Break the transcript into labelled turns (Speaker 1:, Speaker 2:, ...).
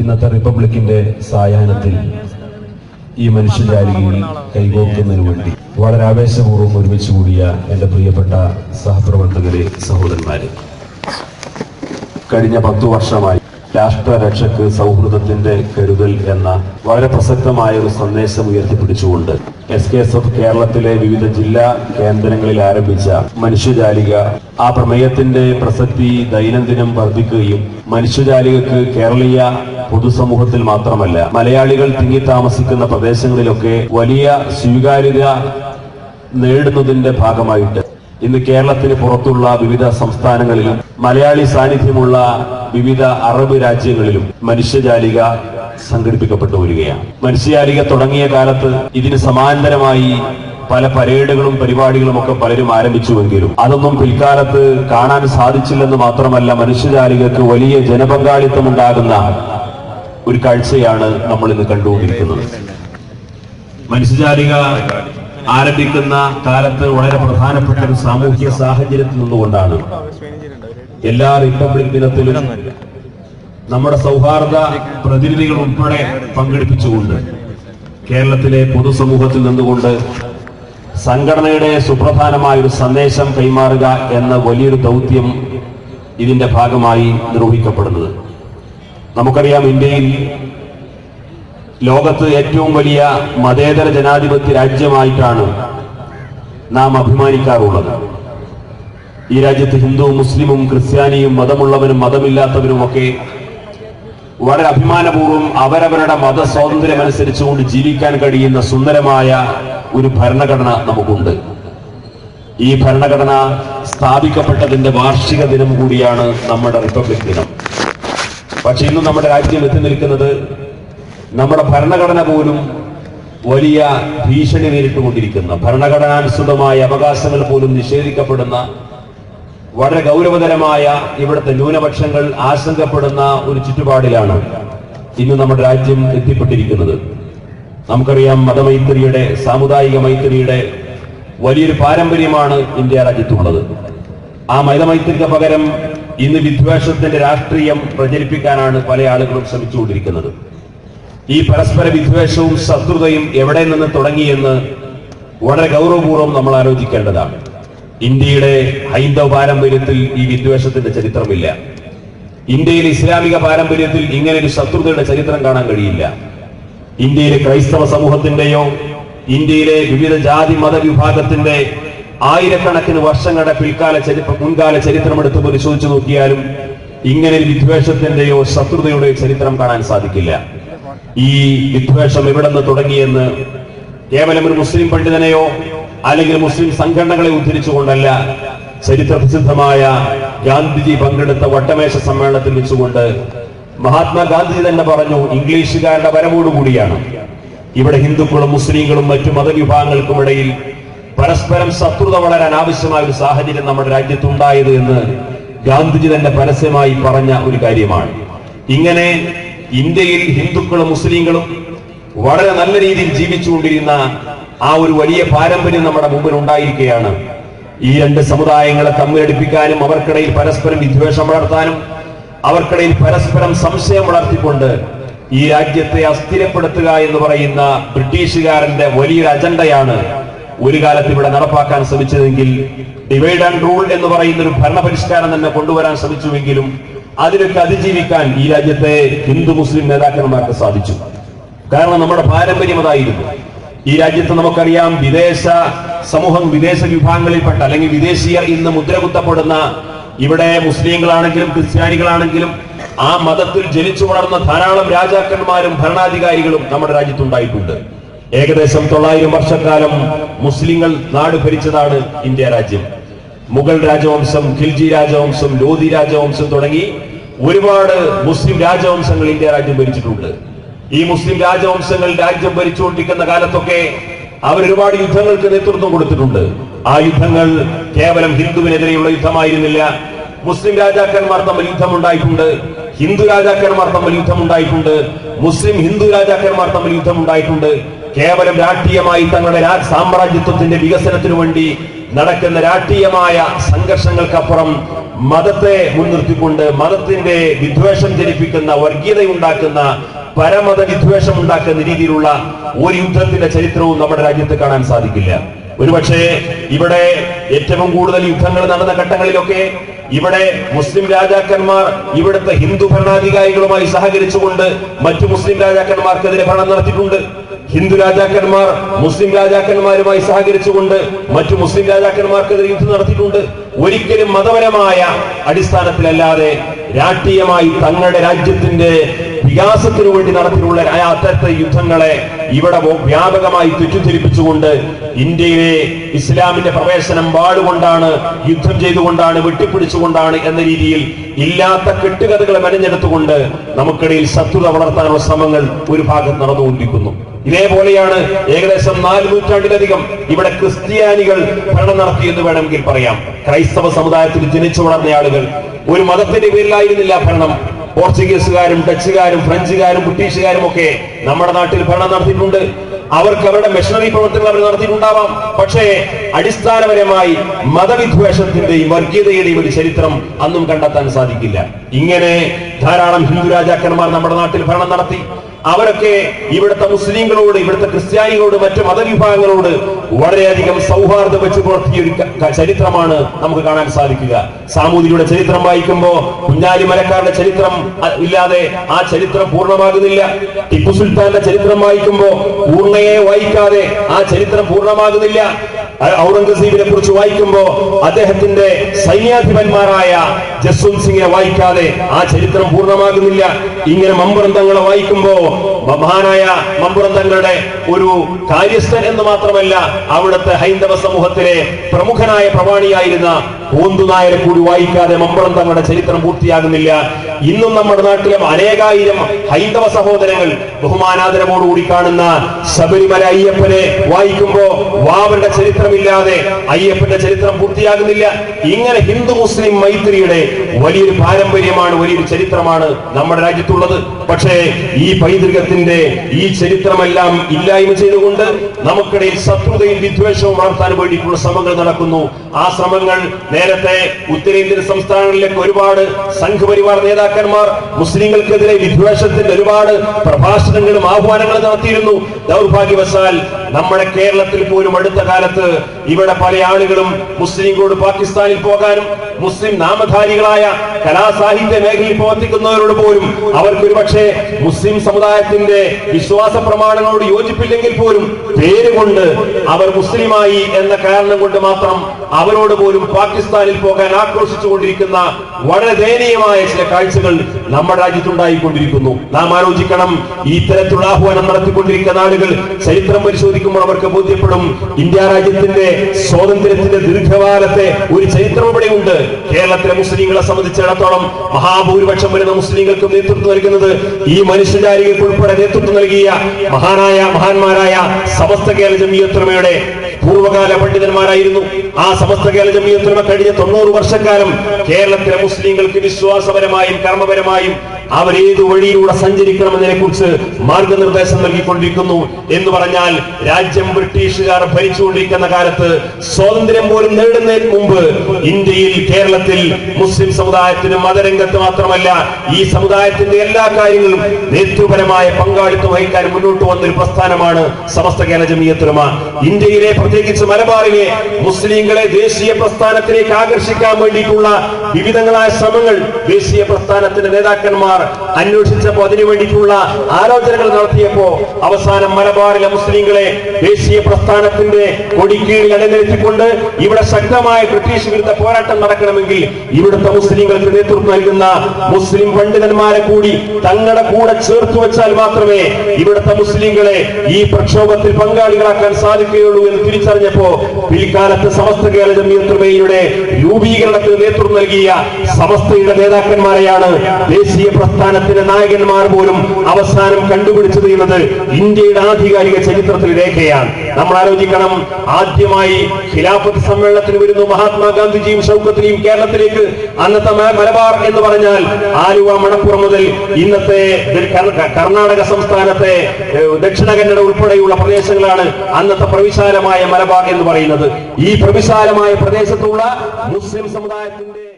Speaker 1: ഇന്നത്തെ റിപ്പബ്ലിക്കിന്റെ സായാഹ്നത്തിൽ ഈ മനുഷ്യജാലികയിൽ കൈകോക്കുന്നതിന് വേണ്ടി വളരെ ആവേശപൂർവം ഒരുമിച്ച് കൂടിയ എന്റെ പ്രിയപ്പെട്ട സഹപ്രവർത്തകരെ സഹോദരന്മാരെ. കഴിഞ്ഞ പത്തു വർഷമായി രാഷ്ട്രരക്ഷക്ക് സൗഹൃദത്തിന്റെ കരുതൽ എന്ന വളരെ പ്രസക്തമായ ഒരു സന്ദേശം ഉയർത്തിപ്പിടിച്ചുകൊണ്ട് എസ് കെ എസ് എഫ് കേരളത്തിലെ വിവിധ ജില്ലാ കേന്ദ്രങ്ങളിൽ ആരംഭിച്ച മനുഷ്യജാലിക ആ പ്രമേയത്തിന്റെ പ്രസക്തി ദൈനംദിനം വർദ്ധിക്കുകയും മനുഷ്യജാലികക്ക് കേരളീയ പൊതുസമൂഹത്തിൽ മാത്രമല്ല മലയാളികൾ തിങ്ങി താമസിക്കുന്ന പ്രദേശങ്ങളിലൊക്കെ വലിയ സ്വീകാര്യത നേടുന്നതിന്റെ ഭാഗമായിട്ട് ഇന്ന് കേരളത്തിന് പുറത്തുള്ള വിവിധ സംസ്ഥാനങ്ങളിലും മലയാളി സാന്നിധ്യമുള്ള വിവിധ അറബ് രാജ്യങ്ങളിലും മനുഷ്യജാലിക സംഘടിപ്പിക്കപ്പെട്ടു വരികയാണ്. മനുഷ്യജാലിക തുടങ്ങിയ കാലത്ത് ഇതിന് സമാന്തരമായി പല പരേഡുകളും പരിപാടികളും ഒക്കെ പലരും ആരംഭിച്ചുവെങ്കിലും അതൊന്നും പിൽക്കാലത്ത് കാണാൻ സാധിച്ചില്ലെന്ന് മാത്രമല്ല മനുഷ്യജാലികക്ക് വലിയ ജനപങ്കാളിത്തം ഉണ്ടാകുന്ന ഒരു കാഴ്ചയാണ് നമ്മൾ ഇന്ന് കണ്ടുകൊണ്ടിരിക്കുന്നത്. മനുഷ്യജാലിക ആരംഭിക്കുന്ന കാലത്ത് വളരെ പ്രധാനപ്പെട്ട ഒരു സാമൂഹ്യ സാഹചര്യത്തിൽ നിന്നുകൊണ്ടാണ് എല്ലാ റിപ്പബ്ലിക് ദിനത്തിലും നമ്മുടെ സൗഹാർദ്ദ പ്രതിനിധികൾ ഉൾപ്പെടെ പങ്കെടുപ്പിച്ചുകൊണ്ട് കേരളത്തിലെ പൊതുസമൂഹത്തിൽ നിന്നുകൊണ്ട് സംഘടനയുടെ സുപ്രധാനമായ ഒരു സന്ദേശം കൈമാറുക എന്ന വലിയൊരു ദൗത്യം ഇതിന്റെ ഭാഗമായി നിർവഹിക്കപ്പെടുന്നത്. നമുക്കറിയാം ഇന്ത്യയിൽ ലോകത്ത് ഏറ്റവും വലിയ മതേതര ജനാധിപത്യ രാജ്യമായിട്ടാണ് നാം അഭിമാനിക്കാറുള്ളത്. ഈ രാജ്യത്ത് ഹിന്ദുവും മുസ്ലിമും ക്രിസ്ത്യാനിയും മതമുള്ളവരും മതമില്ലാത്തവരും ഒക്കെ വളരെ അഭിമാനപൂർവം അവരവരുടെ മത സ്വാതന്ത്ര്യം അനുസരിച്ചുകൊണ്ട് ജീവിക്കാൻ കഴിയുന്ന സുന്ദരമായ ഒരു ഭരണഘടന നമുക്കുണ്ട്. ഈ ഭരണഘടന സ്ഥാപിക്കപ്പെട്ടതിന്റെ വാർഷിക ദിനം കൂടിയാണ് നമ്മുടെ റിപ്പബ്ലിക് ദിനം. പക്ഷെ ഇന്ന് നമ്മുടെ രാജ്യം എത്തി നിൽക്കുന്നത് നമ്മുടെ ഭരണഘടന പോലും വലിയ ഭീഷണി നേരിട്ടുകൊണ്ടിരിക്കുന്ന ഭരണഘടനാനുസൃതമായ അവകാശങ്ങൾ പോലും നിഷേധിക്കപ്പെടുന്ന വളരെ ഗൗരവതരമായ ഇവിടുത്തെ ന്യൂനപക്ഷങ്ങൾ ആശങ്കപ്പെടുന്ന ഒരു ചുറ്റുപാടിലാണ് ഇന്ന് നമ്മുടെ രാജ്യം എത്തിപ്പെട്ടിരിക്കുന്നത്. നമുക്കറിയാം മതമൈത്രിയുടെ സാമുദായിക മൈത്രിയുടെ വലിയൊരു പാരമ്പര്യമാണ് ഇന്ത്യ രാജ്യത്തുള്ളത്. ആ മതമൈത്രിക്ക് പകരം ഇന്ന് വിദ്വേഷത്തിന്റെ രാഷ്ട്രീയം പ്രചരിപ്പിക്കാനാണ് പല ആളുകളും ശ്രമിച്ചുകൊണ്ടിരിക്കുന്നത്. ഈ പരസ്പര വിദ്വേഷവും ശത്രുതയും എവിടെ നിന്ന് തുടങ്ങിയെന്ന് വളരെ ഗൗരവപൂർവം നമ്മൾ ആലോചിക്കേണ്ടതാണ്. ഇന്ത്യയുടെ ഹൈന്ദവ പാരമ്പര്യത്തിൽ ഈ വിദ്വേഷത്തിന്റെ ചരിത്രമില്ല. ഇന്ത്യയിൽ ഇസ്ലാമിക പാരമ്പര്യത്തിൽ ഇങ്ങനെ ഒരു ശത്രുതയുടെ ചരിത്രം കാണാൻ കഴിയില്ല. ഇന്ത്യയിലെ ക്രൈസ്തവ സമൂഹത്തിന്റെയോ ഇന്ത്യയിലെ വിവിധ ജാതി മത വിഭാഗത്തിന്റെ ആയിരക്കണക്കിന് വർഷങ്ങളുടെ പിൽക്കാല ചരിത്ര മുൻകാല ചരിത്രം എടുത്ത് പരിശോധിച്ചു നോക്കിയാലും ഇങ്ങനെ ഒരു വിദ്വേഷത്തിന്റെയോ ശത്രുതയുടെയോ ചരിത്രം കാണാൻ സാധിക്കില്ല. ഈ വിദ്വേഷം എവിടെ നിന്ന് തുടങ്ങിയെന്ന് കേവലം ഒരു മുസ്ലിം പണ്ഡിതനെയോ അല്ലെങ്കിൽ മുസ്ലിം സംഘടനകളെ ഉദ്ധരിച്ചുകൊണ്ടല്ല ചരിത്ര പ്രസിദ്ധമായ ഗാന്ധിജി പങ്കെടുത്ത വട്ടമേശ സമ്മേളനത്തിൽ വെച്ചുകൊണ്ട് മഹാത്മാഗാന്ധി തന്നെ പറഞ്ഞു ഇംഗ്ലീഷുകാരുടെ വരവോടുകൂടിയാണ്. ഇവിടെ ഹിന്ദുക്കളും മുസ്ലിങ്ങളും മറ്റു മതവിഭാഗങ്ങൾക്കും ഇടയിൽ പരസ്പരം ശത്രുത വളരാൻ ആവശ്യമായ ഒരു സാഹചര്യം നമ്മുടെ രാജ്യത്തുണ്ടായത് എന്ന് ഗാന്ധിജി തന്നെ പരസ്യമായി പറഞ്ഞ ഒരു കാര്യമാണ്. ഇങ്ങനെ ഇന്ത്യയിൽ ഹിന്ദുക്കളും മുസ്ലിങ്ങളും വളരെ നല്ല രീതിയിൽ ജീവിച്ചുകൊണ്ടിരുന്ന ആ ഒരു വലിയ പാരമ്പര്യം നമ്മുടെ മുമ്പിൽ ഉണ്ടായിരിക്കുകയാണ്. ഈ രണ്ട് സമുദായങ്ങളെ തമ്മിലടിപ്പിക്കാനും അവർക്കിടയിൽ പരസ്പരം വിദ്വേഷം വളർത്താനും അവർക്കിടയിൽ പരസ്പരം സംശയം വളർത്തിക്കൊണ്ട് ഈ രാജ്യത്തെ അസ്ഥിരപ്പെടുത്തുക എന്ന് പറയുന്ന ബ്രിട്ടീഷുകാരന്റെ വലിയൊരു അജണ്ടയാണ് ഒരു കാലത്ത് ഇവിടെ നടപ്പാക്കാൻ ശ്രമിച്ചതെങ്കിൽ ഡിവൈഡ് ആൻഡ് റൂൾ എന്ന് പറയുന്ന ഒരു ഭരണപരിഷ്കാരം തന്നെ കൊണ്ടുവരാൻ ശ്രമിച്ചുവെങ്കിലും അതിനൊക്കെ അതിജീവിക്കാൻ ഈ രാജ്യത്തെ ഹിന്ദു മുസ്ലിം നേതാക്കന്മാർക്ക് സാധിച്ചു. കാരണം നമ്മുടെ പാരമ്പര്യം അതായിരുന്നു. ഈ രാജ്യത്ത് നമുക്കറിയാം വിദേശ സമൂഹം വിദേശ വിഭാഗങ്ങളിൽപ്പെട്ട അല്ലെങ്കിൽ വിദേശീയർ ഇന്ന് മുദ്രകുത്തപ്പെടുന്ന ഇവിടെ മുസ്ലിങ്ങളാണെങ്കിലും ക്രിസ്ത്യാനികളാണെങ്കിലും ആ മതത്തിൽ ജനിച്ചു വളർന്ന ധാരാളം രാജാക്കന്മാരും ഭരണാധികാരികളും നമ്മുടെ രാജ്യത്തുണ്ടായിട്ടുണ്ട്. ഏകദേശം തൊള്ളായിരം വർഷക്കാലം മുസ്ലിങ്ങൾ നാട് ഭരിച്ചതാണ് ഇന്ത്യ രാജ്യം. മുഗൾ രാജവംശം ഖിൽജി രാജവംശം ലോധി രാജവംശം തുടങ്ങി ഒരുപാട് മുസ്ലിം രാജവംശങ്ങൾ ഇന്ത്യ രാജ്യം ഭരിച്ചിട്ടുണ്ട്. ഈ മുസ്ലിം രാജവംശങ്ങൾ രാജ്യം ഭരിച്ചുകൊണ്ടിരിക്കുന്ന കാലത്തൊക്കെ അവർ ഒരുപാട് യുദ്ധങ്ങൾക്ക് നേതൃത്വം കൊടുത്തിട്ടുണ്ട്. ആ യുദ്ധങ്ങൾ കേവലം ഹിന്ദുവിനെതിരെയുള്ള യുദ്ധമായിരുന്നില്ല. മുസ്ലിം രാജാക്കന്മാർ തമ്മിൽ യുദ്ധം ഉണ്ടായിട്ടുണ്ട് ഹിന്ദു രാജാക്കന്മാർ തമ്മിൽ യുദ്ധം ഉണ്ടായിട്ടുണ്ട് മുസ്ലിം ഹിന്ദു രാജാക്കന്മാർ തമ്മിൽ യുദ്ധമുണ്ടായിട്ടുണ്ട്. കേവലം രാഷ്ട്രീയമായി തങ്ങളുടെ രാജ് സാമ്രാജ്യത്വത്തിന്റെ വികസനത്തിനു വേണ്ടി നടക്കുന്ന രാഷ്ട്രീയമായ സംഘർഷങ്ങൾക്കപ്പുറം മതത്തെ മുൻനിർത്തിക്കൊണ്ട് മതത്തിന്റെ വിദ്വേഷം ജനിപ്പിക്കുന്ന വർഗീയതയുണ്ടാക്കുന്ന പരമത വിദ്വേഷം ഉണ്ടാക്കുന്ന രീതിയിലുള്ള ഒരു യുദ്ധത്തിന്റെ ചരിത്രവും നമ്മുടെ രാജ്യത്ത് കാണാൻ സാധിക്കില്ല. ഒരുപക്ഷെ ഇവിടെ ഏറ്റവും കൂടുതൽ യുദ്ധങ്ങൾ നടന്ന ഘട്ടങ്ങളിലൊക്കെ ഇവിടെ മുസ്ലിം രാജാക്കന്മാർ ഇവിടുത്തെ ഹിന്ദു ഭരണാധികാരികളുമായി സഹകരിച്ചുകൊണ്ട് മറ്റു മുസ്ലിം രാജാക്കന്മാർക്കെതിരെ ഭരണം നടത്തിയിട്ടുണ്ട്. ഹിന്ദു രാജാക്കന്മാർ മുസ്ലിം രാജാക്കന്മാരുമായി സഹകരിച്ചുകൊണ്ട് മറ്റു മുസ്ലിം രാജാക്കന്മാർക്കെതിരെ യുദ്ധം നടത്തിയിട്ടുണ്ട് ഒരിക്കലും മതപരമായ അടിസ്ഥാനത്തിലല്ലാതെ രാഷ്ട്രീയമായി തങ്ങളുടെ രാജ്യത്തിന്റെ വികാസത്തിനു വേണ്ടി നടത്തിയുള്ള ആ അത്തരത്തെ യുദ്ധങ്ങളെ ഇവിടെ വ്യാപകമായി തെറ്റിദ്ധരിപ്പിച്ചുകൊണ്ട് ഇന്ത്യയിലെ ഇസ്ലാമിന്റെ പ്രവേശനം വാളുകൊണ്ടാണ് യുദ്ധം ചെയ്തുകൊണ്ടാണ് വെട്ടിപ്പിടിച്ചുകൊണ്ടാണ് എന്ന രീതിയിൽ ഇല്ലാത്ത കെട്ടുകഥകളെ മെനഞ്ഞെടുത്തുകൊണ്ട് നമുക്കിടയിൽ ശത്രുത വളർത്താനുള്ള ശ്രമങ്ങൾ ഒരു ഭാഗത്ത് നടന്നുകൊണ്ടിരിക്കുന്നു. ഇതേപോലെയാണ് ഏകദേശം നാല് നൂറ്റാണ്ടിലധികം ഇവിടെ ക്രിസ്ത്യാനികൾ ഭരണം നടത്തി എന്ന് വേണമെങ്കിൽ പറയാം. ക്രൈസ്തവ സമുദായത്തിൽ ജനിച്ചു വളർന്ന ആളുകൾ ഒരു മതത്തിന്റെ പേരിലായിരുന്നില്ല ഭരണം. പോർച്ചുഗീസുകാരും ഡച്ചുകാരും ഫ്രഞ്ചുകാരും ബ്രിട്ടീഷുകാരും ഒക്കെ നമ്മുടെ നാട്ടിൽ ഭരണം നടത്തിയിട്ടുണ്ട്. അവർക്ക് അവരുടെ മിഷണറി പ്രവർത്തനങ്ങൾ അവർ നടത്തിയിട്ടുണ്ടാവാം. പക്ഷേ അടിസ്ഥാനപരമായി മതവിദ്വേഷത്തിന്റെയും വർഗീയതയുടെയും ഒരു ചരിത്രം അന്നും കണ്ടെത്താൻ സാധിക്കില്ല. ഇങ്ങനെ ധാരാളം ഹിന്ദു രാജാക്കന്മാർ നമ്മുടെ നാട്ടിൽ ഭരണം നടത്തി. അവരൊക്കെ ഇവിടുത്തെ മുസ്ലിങ്ങളോട് ഇവിടുത്തെ ക്രിസ്ത്യാനികളോട് മറ്റു മതവിഭാഗങ്ങളോട് വളരെയധികം സൗഹാർദ്ദം വെച്ച് പുലർത്തിയ ഒരു ചരിത്രമാണ് നമുക്ക് കാണാൻ സാധിക്കുക. സാമൂതിരിയുടെ ചരിത്രം വായിക്കുമ്പോ കുഞ്ഞാലി മലക്കാരുടെ ചരിത്രം ഇല്ലാതെ ആ ചരിത്രം പൂർണമാകുന്നില്ല. ടിപ്പു സുൽത്താന്റെ ചരിത്രം വായിക്കുമ്പോ പൂർണയെ വായിക്കാതെ ആ ചരിത്രം പൂർണമാകുന്നില്ല. ഔറംഗസീബിനെ കുറിച്ച് വായിക്കുമ്പോ അദ്ദേഹത്തിന്റെ സൈന്യാധിപന്മാരായ ജസ്വന്ത് സിംഗിനെ വായിക്കാതെ ആ ചരിത്രം പൂർണമാകുന്നില്ല. ഇങ്ങനെ മമ്പുറന്തങ്ങളെ വായിക്കുമ്പോ മഹാനായ മഹാനായ മമ്പുറന്തങ്ങളുടെ ഒരു കാര്യസ്ഥൻ എന്ന് മാത്രമല്ല അവിടുത്തെ ഹൈന്ദവ സമൂഹത്തിലെ പ്രമുഖനായ പ്രമാണിയായിരുന്ന പൂന്തുനായരെ കൂടി വായിക്കാതെ മമ്പളം തങ്ങളുടെ ചരിത്രം പൂർത്തിയാകുന്നില്ല. ഇന്നും നമ്മുടെ നാട്ടിലെ അനേകായിരം ഹൈന്ദവ സഹോദരങ്ങൾ ബഹുമാനാദരവോടുകൂടി കാണുന്ന ശബരിമല അയ്യപ്പനെ വായിക്കുമ്പോ വാവരുടെ ചരിത്രമില്ലാതെ അയ്യപ്പന്റെ ചരിത്രം പൂർത്തിയാകുന്നില്ല. ഇങ്ങനെ ഹിന്ദു മുസ്ലിം മൈത്രിയുടെ വലിയൊരു പാരമ്പര്യമാണ് വലിയൊരു ചരിത്രമാണ് നമ്മുടെ രാജ്യത്തുള്ളത്. പക്ഷേ ഈ പൈതൃകത്തിന്റെ ഈ ചരിത്രമെല്ലാം ഇല്ലായ്മ ചെയ്തുകൊണ്ട് നമുക്കിടയിൽ ശത്രുതയും വിദ്വേഷവും വളർത്താൻ വേണ്ടിയിട്ടുള്ള ശ്രമങ്ങൾ നടക്കുന്നു. ആ ശ്രമങ്ങൾ നേരത്തെ ഉത്തരേന്ത്യൻ സംസ്ഥാനങ്ങളിലേക്ക് ഒരുപാട് സംഘപരിവാർ നേതാക്കന്മാർ മുസ്ലിങ്ങൾക്കെതിരെ വിദ്വേഷത്തിന്റെ ഒരുപാട് പ്രഭാഷണങ്ങളും ആഹ്വാനങ്ങളും നടത്തിയിരുന്നു. ദൗർഭാഗ്യവശാൽ നമ്മുടെ കേരളത്തിൽ പോലും അടുത്ത കാലത്ത് ഇവിടെ പല ആളുകളും മുസ്ലിം മുസ്ലിങ്ങളോട് പാകിസ്ഥാനിൽ പോകാനും മുസ്ലിം നാമധാരികളായ കലാസാഹിത്യ മേഖലയിൽ പ്രവർത്തിക്കുന്നവരോട് പോലും അവർക്ക് ഒരുപക്ഷെ മുസ്ലിം സമുദായത്തിന്റെ വിശ്വാസ പ്രമാണങ്ങളോട് യോജിപ്പില്ലെങ്കിൽ പോലും പേരുകൊണ്ട് അവർ മുസ്ലിമായി എന്ന കാരണം കൊണ്ട് മാത്രം അവരോട് പോലും പാകിസ്ഥാനിൽ പോകാൻ ആക്രോശിച്ചുകൊണ്ടിരിക്കുന്ന വളരെ ദയനീയമായ ചില കാഴ്ചകൾ നമ്മുടെ രാജ്യത്തുണ്ടായിക്കൊണ്ടിരിക്കുന്നു. നാം ആലോചിക്കണം ഈ തരത്തിലുള്ള ആഹ്വാനം നടത്തിക്കൊണ്ടിരിക്കുന്ന ആളുകൾ ചരിത്രം പരിശോധിക്കുമ്പോൾ അവർക്ക് ബോധ്യപ്പെടും ഇന്ത്യ രാജ്യത്തിന്റെ സ്വാതന്ത്ര്യത്തിന്റെ ദീർഘകാലത്തെ ഒരു ചരിത്രം ഇവിടെയുണ്ട്. കേരളത്തിലെ മുസ്ലിങ്ങളെ സംബന്ധിച്ചിടത്തോളം മഹാഭൂരിപക്ഷം വരുന്ന മുസ്ലിങ്ങൾക്ക് നേതൃത്വം നൽകുന്നത് ഈ മനുഷ്യജാലികൾക്ക് ഉൾപ്പെടെ നേതൃത്വം നൽകിയ മഹാനായ മഹാന്മാരായ സമസ്ത കേരള ജമീയത്തുമയുടെ പൂർവകാല പണ്ഡിതന്മാരായിരുന്നു. ആ സമസ്ത കേരള ജമീയത്തുമ കഴിഞ്ഞ തൊണ്ണൂറ് വർഷക്കാലം കേരളത്തിലെ മുസ്ലിങ്ങൾക്ക് വിശ്വാസപരമായും കർമ്മപരമായും അവരേതു വഴിയിലൂടെ സഞ്ചരിക്കണമെന്നതിനെ കുറിച്ച് മാർഗനിർദ്ദേശം നൽകിക്കൊണ്ടിരിക്കുന്നു എന്ന് പറഞ്ഞാൽ രാജ്യം ബ്രിട്ടീഷുകാർ ഭരിച്ചുകൊണ്ടിരിക്കുന്ന കാലത്ത് സ്വാതന്ത്ര്യം പോലും നേടുന്നതിന് മുമ്പ് ഇന്ത്യയിൽ കേരളത്തിൽ മുസ്ലിം സമുദായത്തിന് മതരംഗത്ത് മാത്രമല്ല ഈ സമുദായത്തിന്റെ എല്ലാ കാര്യങ്ങളും നേതൃപരമായ പങ്കാളിത്തം വഹിക്കാൻ മുന്നോട്ട് വന്നൊരു പ്രസ്ഥാനമാണ് സമസ്ത കേരള ജമീയത്തുലമ ഇന്ത്യയിലെ പ്രത്യേകിച്ച് മലബാറിലെ മുസ്ലിങ്ങളെ ദേശീയ പ്രസ്ഥാനത്തിലേക്ക് ആകർഷിക്കാൻ വേണ്ടിയിട്ടുള്ള വിവിധങ്ങളായ ശ്രമങ്ങൾ ദേശീയ പ്രസ്ഥാനത്തിന്റെ നേതാക്കന്മാർ അന്വേഷിച്ചപ്പോ അതിനു വേണ്ടിയിട്ടുള്ള ആലോചനകൾ നടത്തിയപ്പോ അവസാനം മലബാറിലെ മുസ്ലിങ്ങളെ ദേശീയ പ്രസ്ഥാനത്തിന്റെ കൊടിക്കീഴിൽ അണിനിരത്തിക്കൊണ്ട് ഇവിടെ ശക്തമായ ബ്രിട്ടീഷ് വിരുദ്ധ പോരാട്ടം നടക്കണമെങ്കിൽ ഇവിടുത്തെ മുസ്ലിങ്ങൾക്ക് നേതൃത്വം നൽകുന്ന മുസ്ലിം പണ്ഡിതന്മാരെ കൂടി തങ്ങളുടെ കൂടെ ചേർത്ത് വെച്ചാൽ മാത്രമേ ഇവിടുത്തെ മുസ്ലിങ്ങളെ ഈ പ്രക്ഷോഭത്തിൽ പങ്കാളികളാക്കാൻ സാധിക്കുകയുള്ളൂ എന്ന് തിരിച്ചറിഞ്ഞപ്പോ പിൽക്കാലത്ത് സമസ്ത കേരള ജമീയത്തുമയുടെ രൂപീകരണത്തിന് നേതൃത്വം നൽകിയ സമസ്തയുടെ നേതാക്കന്മാരെയാണ് ദേശീയ പ്രസ്ഥാനത്തിന്റെ നായകന്മാർ പോലും അവസാനം കണ്ടുപിടിച്ചു എന്നത് ഇന്ത്യയുടെ ആധികാരിക ചരിത്രത്തിൽ രേഖയാണ്. നമ്മൾ ആലോചിക്കണം ആദ്യമായി ഖിലാഫത്ത് സമ്മേളനത്തിന് വരുന്നു മഹാത്മാഗാന്ധിജിയും ഷൗക്കത്തിനെയും കേരളത്തിലേക്ക്. അന്നത്തെ മലബാർ എന്ന് പറഞ്ഞാൽ ആലുവ മണപ്പുറം മുതൽ ഇന്നത്തെ കർണാടക സംസ്ഥാനത്തെ ദക്ഷിണ കന്നഡ ഉൾപ്പെടെയുള്ള പ്രദേശങ്ങളാണ് അന്നത്തെ പ്രവിശാലമായ മലബാർ എന്ന് പറയുന്നത്. ഈ പ്രവിശാലമായ പ്രദേശത്തുള്ള മുസ്ലിം സമുദായത്തിന്റെ